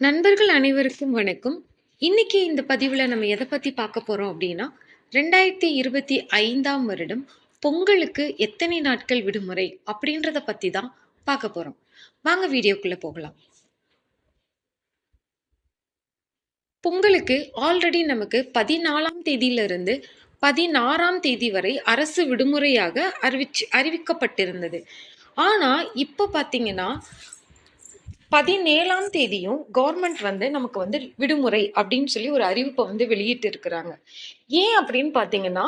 நண்பர்கள் அனைவருக்கும் வணக்கம். இன்னைக்கு இந்த பதிவுல நம்ம எத பத்தி பார்க்க போறோம் அப்டின்னா, 2025ஆம் வருடம் பொங்கலுக்கு எத்தனை நாட்கள் விடுமுறை? அப்படின்றத பத்தி தான் பார்க்க போறோம். வாங்க வீடியோக்குள்ள போகலாம். பொங்கலுக்கு ஆல்ரெடி நமக்கு 14ஆம் தேதியிலிருந்து 16ஆம் தேதி வரை அரசு விடுமுறையாக அறிவிச்சு அறிவிக்கப்பட்டிருந்தது. ஆனா, இப்போ பார்த்தீங்கன்னா 17ஆம் தேதியும் கவர்மெண்ட் வந்து நமக்கு வந்து விடுமுறை அப்படின்னு சொல்லி ஒரு அறிவிப்பை வந்து வெளியிட்டு இருக்கிறாங்க. ஏன் அப்படின்னு பார்த்தீங்கன்னா,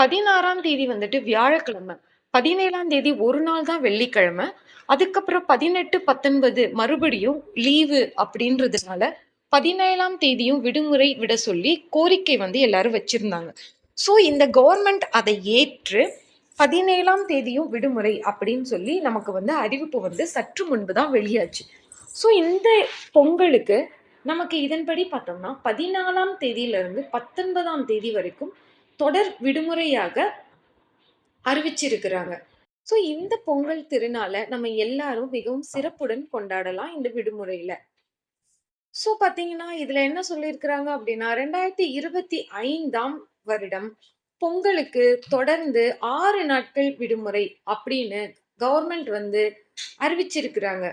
16ஆம் தேதி வந்துட்டு வியாழக்கிழமை, 17ஆம் தேதி ஒரு நாள் தான் வெள்ளிக்கிழமை. அதுக்கப்புறம் 18, 19 மறுபடியும் லீவு அப்படின்றதுனால 17ஆம் தேதியும் விடுமுறை விட சொல்லி கோரிக்கை வந்து எல்லாரும் வச்சிருந்தாங்க. ஸோ இந்த கவர்மெண்ட் அதை ஏற்று 17ஆம் தேதியும் விடுமுறை அப்படின்னு சொல்லி நமக்கு வந்து அறிவிப்பு வந்து சற்று முன்பு தான் வெளியாச்சு. ஸோ இந்த பொங்கலுக்கு நமக்கு இதன்படி பார்த்தோம்னா 14ஆம் தேதியிலிருந்து 19ஆம் தேதி வரைக்கும் தொடர் விடுமுறையாக அறிவிச்சிருக்கிறாங்க. ஸோ இந்த பொங்கல் திருநாளை நம்ம எல்லாரும் மிகவும் சிறப்புடன் கொண்டாடலாம் இந்த விடுமுறையில. ஸோ பார்த்தீங்கன்னா, இதுல என்ன சொல்லியிருக்கிறாங்க அப்படின்னா, 2025ஆம் வருடம் பொங்கலுக்கு தொடர்ந்து ஆறு நாட்கள் விடுமுறை அப்படின்னு கவர்மெண்ட் வந்து அறிவிச்சிருக்கிறாங்க.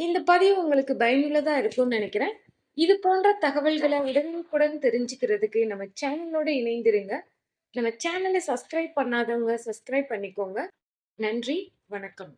இந்த பதிவு உங்களுக்கு பயனுள்ளதா இருக்கும்னு நினைக்கிறேன் இது போன்ற தகவல்களை உடனுக்குடன் தெரிஞ்சுக்கிறதுக்கு நம்ம சேனலோட இணைந்திருங்க. நம்ம சேனலை சப்ஸ்கிரைப் பண்ணாதவங்க சப்ஸ்கிரைப் பண்ணிக்கோங்க. நன்றி, வணக்கம்.